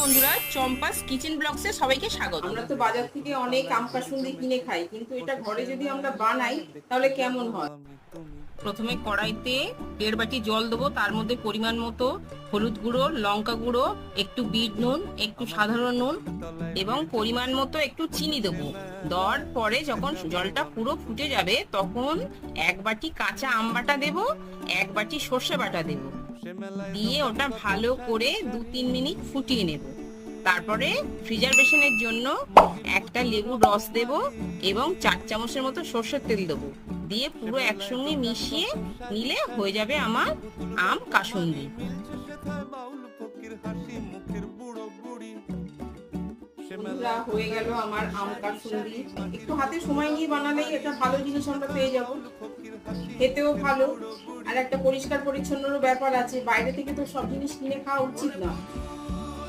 বন্ধুরা চম্পাস কিচেন ব্লগসে সবাইকে স্বাগত। আমরা তো বাজার থেকে অনেক আম কাসুন্দি কিনে খাই কিন্তু এটা ঘরে যদি আমরা বানাই তাহলে কেমন হয়? প্রথমে কড়াইতে দেড় বাটি জল দেবো তার মধ্যে পরিমাণ মতো হলুদ গুঁড়ো লঙ্কা গুঁড়ো একটু বিট নুন একটু সাধারণ নুন এবং পরিমাণ মতো একটু চিনি দেবো। দেওয়ার পরে যখন জলটা পুরো ফুটে যাবে তখন এক বাটি কাঁচা আম বাটা দেবো এক বাটি সর্ষে বাটা দেবো। দিয়ে ওটা ভালো করে দু তিন মিনিট ফুটিয়ে নেব। তারপরে প্রিজার্ভেশনের জন্য একটা লেবুর রস দেব এবং চার চামচের মতো সর্ষের তেল দেবো। দিয়ে পুরো একসঙ্গে মিশিয়ে নিলে হয়ে যাবে আমার আম কাসুন্দি। হয়ে গেল আমার একটু হাতে সময় নিয়ে বানালেই এটা ভালো জিনিস আমরা পেয়ে ভালো। আর একটা পরিষ্কার পরিচ্ছন্নরও ব্যাপার আছে। বাইরে থেকে তো সব জিনিস কিনে খাওয়া উচিত না।